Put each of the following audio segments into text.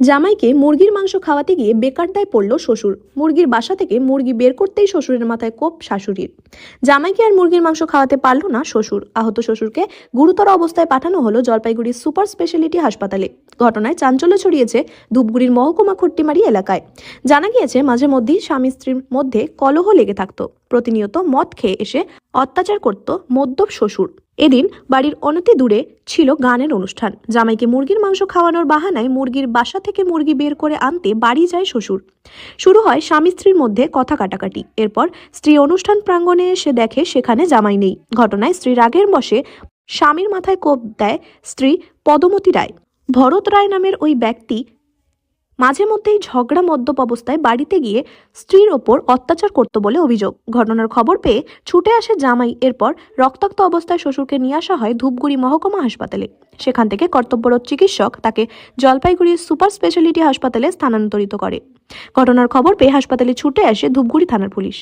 জামাইকে মুরগির মাংস খাওয়াতে গিয়ে বেকারদায় পড়ল শ্বশুর। মুরগির বাসা থেকে মুরগি বের করতেই শ্বশুরের মাথায় কোপ শাশুড়ির। জামাইকে আর মুরগির মাংস খাওয়াতে পারল না শ্বশুর। আহত শ্বশুরকে গুরুতর অবস্থায় পাঠানো হলো জলপাইগুড়ির সুপার স্পেশালিটি হাসপাতালে। ঘটনায় চাঞ্চল্য ছড়িয়েছে ধূপগুড়ির মহকুমা খুট্টিমারি এলাকায়। জানা গিয়েছে, মাঝে মধ্যেই স্বামী স্ত্রীর মধ্যে কলহ লেগে থাকতো। প্রতিনিয়ত মদ খেয়ে এসে অত্যাচার করত মদ্যপ শ্বশুর। এদিন বাড়ির অনতি দূরে ছিল গানের অনুষ্ঠান। জামাইকে মুরগির মাংস খাওয়ানোর বাহানায় মুরগির বাসা থেকে মুরগি বের করে আনতে বাড়ি যায় শ্বশুর। শুরু হয় স্বামী স্ত্রীর মধ্যে কথা কাটাকাটি। এরপর স্ত্রী অনুষ্ঠান প্রাঙ্গণে এসে দেখে সেখানে জামাই নেই। ঘটনায় স্ত্রী রাগের বসে স্বামীর মাথায় কোপ দেয় স্ত্রী পদমতি রায়। ভরত রায় নামের ওই ব্যক্তি মাঝে মধ্যেই ঝগড়া মদ্যপ অবস্থায় বাড়িতে গিয়ে স্ত্রীর ওপর অত্যাচার করত বলে অভিযোগ। ঘটনার খবর পেয়ে ছুটে আসে জামাই। এরপর রক্তাক্ত অবস্থায় শ্বশুরকে নিয়ে আসা হয় ধূপগুড়ি মহকুমা হাসপাতালে। সেখান থেকে কর্তব্যরত চিকিৎসক তাকে জলপাইগুড়ির সুপার স্পেশালিটি হাসপাতালে স্থানান্তরিত করে। ঘটনার খবর পেয়ে হাসপাতালে ছুটে আসে ধূপগুড়ি থানার পুলিশ।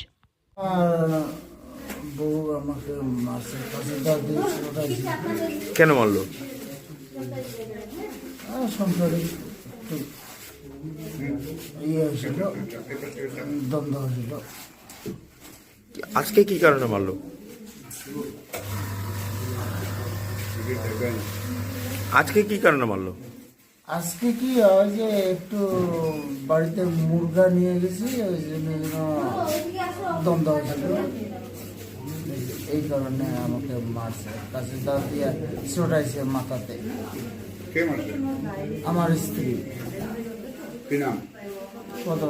কেন মারলো? ইয়ে হয়েছিল দ্বন্দ্ব হয়েছিল আজকে কি কারণে মারলো? আজকে কি কারণে মারলো? আজকে কি হয় যে একটু বাড়িতে মুরগা নিয়ে গেছি ওই জন্য যেন দ্বন্দ্ব হয়েছিল এই কারণে আমাকে মারছে। কাছে দা দিয়ে ছোটাইছে মাথাতে। আমার স্ত্রী। কি নাম? কত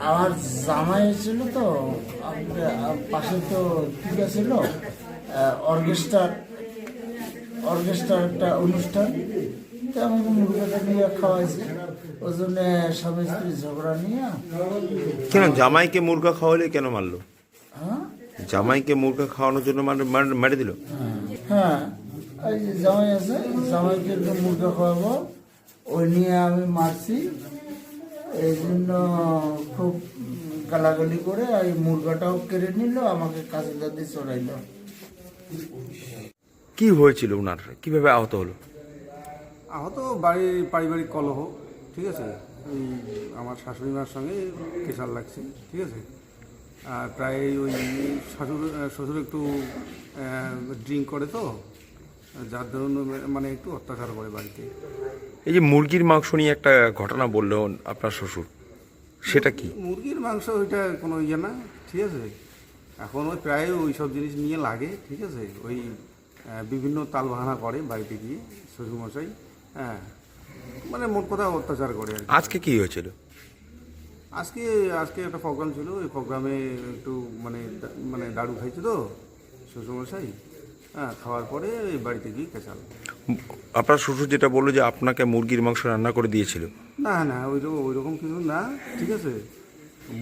আমার জামাই ছিল তো পাশে তো টিকা ছিল অর্কেস্ট্রার অর্কেস্ট্রার একটা অনুষ্ঠান তো আমাকে মুরগাটা নিয়ে খাওয়াইছে। ওই জন্য স্বামী স্ত্রী ঝগড়া নিয়ে। কেন জামাইকে মুরগা খাওয়ালে কেন মারলো? হ্যাঁ? জামাইকে মুরগা খাওয়ানোর জন্য মার- মার- মেরে দিল? হ্যাঁ এই জামাই আছে জামাইকে মুরগা খাওয়াবো। ওই নিয়ে আমি মারছি। এই জন্য খুব গালাগালি করে ওই মুরগাটাও কেড়ে নিল আমাকে কাছে দাদি চড়াইল কি হয়েছিল ওনার কীভাবে আহত হলো? আহত বাড়ির পারিবারিক কলহ ঠিক আছে? ওই আমার শাশুড়ি মার সঙ্গে কেশাল লাগছে ঠিক আছে? আর প্রায় ওই শাশুড় শ্বশুর একটু ড্রিঙ্ক করে তো যার ধরুন মানে একটু অত্যাচার করে বাড়িতে। এই যে মুরগির মাংস নিয়ে একটা ঘটনা বলল আপনার শ্বশুর সেটা কি? মুরগির মাংস ওইটা কোনো ইয়ে না ঠিক আছে? এখন ওই প্রায় ওই সব জিনিস নিয়ে লাগে ঠিক আছে? ওই বিভিন্ন তাল বাহানা করে বাড়িতে গিয়ে শ্বশুরমশাই হ্যাঁ মানে মোট কথা অত্যাচার করে আর কি। আজকে কি হয়েছিল? আজকে আজকে একটা প্রোগ্রাম ছিল ওই প্রোগ্রামে একটু মানে দা- মানে দারু খাইছে তো শ্বশুরমশাই হ্যাঁ খাওয়ার পরে এই বাড়িতে গিয়ে কেঁচাল। আপনার শ্বশুর যেটা বলল যে আপনাকে মুরগির মাংস রান্না করে দিয়েছিল। না না ওই রকম ওই রকম কিছু না ঠিক আছে?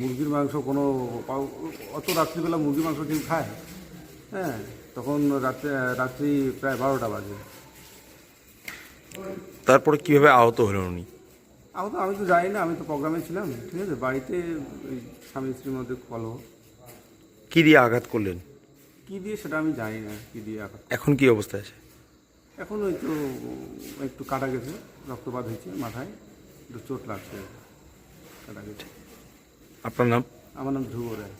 মুরগির মাংস কোনো অত রাত্রিবেলা মুরগির মাংস কেউ খায়? হ্যাঁ তখন রাত্রে রাত্রি প্রায় বারোটা বাজে। তারপরে কীভাবে আহত হলেন উনি? আমি তো আমি তো জানি না আমি তো প্রোগ্রামে ছিলাম ঠিক আছে? বাড়িতে ওই স্বামী স্ত্রীর মধ্যে কলহ। কী দিয়ে আঘাত করলেন? কী দিয়ে সেটা আমি জানি না কী দিয়ে আঘাত এখন কি অবস্থা আছে? এখন ওই তো একটু কাটা গেছে রক্তপাত হয়েছে মাথায় একটু চোট লাগছে কাটা গেছে। আপনার নাম? আমার নাম ধ্রুব রায়।